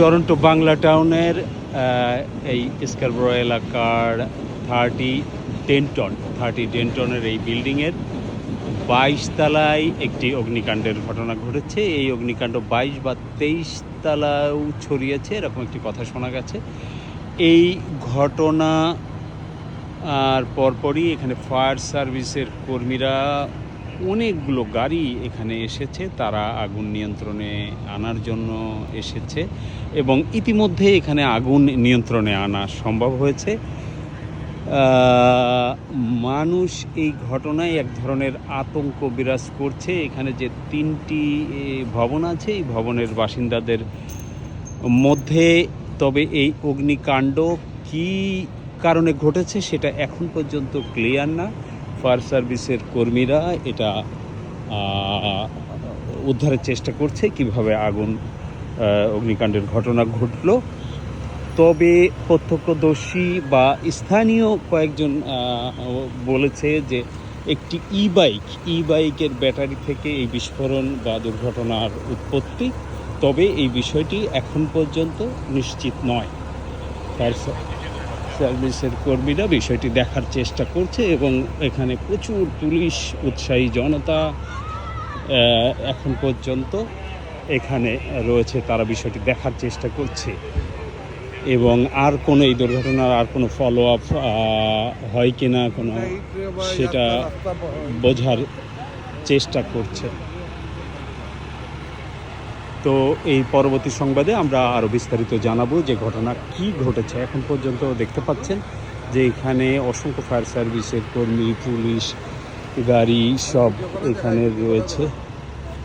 Toronto Bangla টাউনের এই স্কারবরো এলাকার থার্টি ডেন্টন, থার্টি ডেন্টনের এই বিল্ডিংয়ের বাইশ তলায় একটি অগ্নিকাণ্ডের ঘটনা ঘটেছে। এই অগ্নিকাণ্ড বাইশ বা তেইশ তলাও ছড়িয়েছে, এরকম একটি কথা শোনা গেছে। এই ঘটনা আর পরপরই এখানে ফায়ার সার্ভিসের কর্মীরা অনেকগুলো গাড়ি এখানে এসেছে। তারা আগুন নিয়ন্ত্রণে আনার জন্য এসেছে এবং ইতিমধ্যে এখানে আগুন নিয়ন্ত্রণে আনা সম্ভব হয়েছে। মানুষ এই ঘটনায় এক ধরনের আতঙ্ক বিরাজ করছে। এখানে যে তিনটি ভবন আছে, এই ভবনের বাসিন্দাদের মধ্যে তবে এই অগ্নিকাণ্ড কি কারণে ঘটেছে সেটা এখন পর্যন্ত ক্লিয়ার না। ফায়ার সার্ভিসের কর্মীরা এটা উদ্ধারের চেষ্টা করছে কীভাবে আগুন অগ্নিকাণ্ডের ঘটনা ঘটলো। তবে প্রত্যক্ষদর্শী বা স্থানীয় কয়েকজন বলেছে যে একটি ই বাইক ই বাইকের ব্যাটারি থেকে এই বিস্ফোরণ বা দুর্ঘটনার উৎপত্তি, তবে এই বিষয়টি এখন পর্যন্ত নিশ্চিত নয়। ফায়ার সার্ভিসের কর্মীরা বিষয়টি দেখার চেষ্টা করছে এবং এখানে প্রচুর পুলিশ উৎসাহী জনতা এখন পর্যন্ত এখানে রয়েছে তারা বিষয়টি দেখার চেষ্টা করছে। এবং আর কোনো এই দুর্ঘটনার আর কোনো ফলো আপ হয় কি না কোনো সেটা বোঝার চেষ্টা করছে। তো এই পরবর্তী সংবাদে আমরা আরও বিস্তারিত জানাব যে ঘটনা কি ঘটেছে। এখন পর্যন্ত দেখতে পাচ্ছেন যে এখানে অসংখ্য ফায়ার সার্ভিসের কর্মী, পুলিশ, গাড়ি সব এখানে রয়েছে।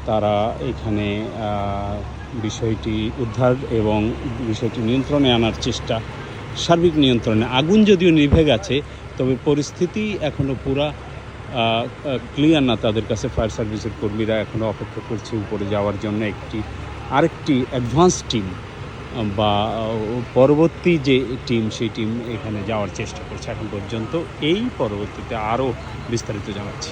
তারা এখানে বিষয়টি উদ্ধার এবং বিষয়টি নিয়ন্ত্রণে আনার চেষ্টা, সার্বিক নিয়ন্ত্রণে। আগুন যদিও নিভে গেছে, তবে পরিস্থিতি এখনও পুরা ক্লিয়ার না। তাদের কাছে ফায়ার সার্ভিসের কর্মীরা এখনও অপেক্ষা করছে উপরে যাওয়ার জন্য একটি আরেকটি অ্যাডভান্স টিম বা পরবর্তী যে টিম সেই টিম এখানে যাওয়ার চেষ্টা করছে এখন পর্যন্ত। এই পরবর্তীতে আরও বিস্তারিত জানাচ্ছি।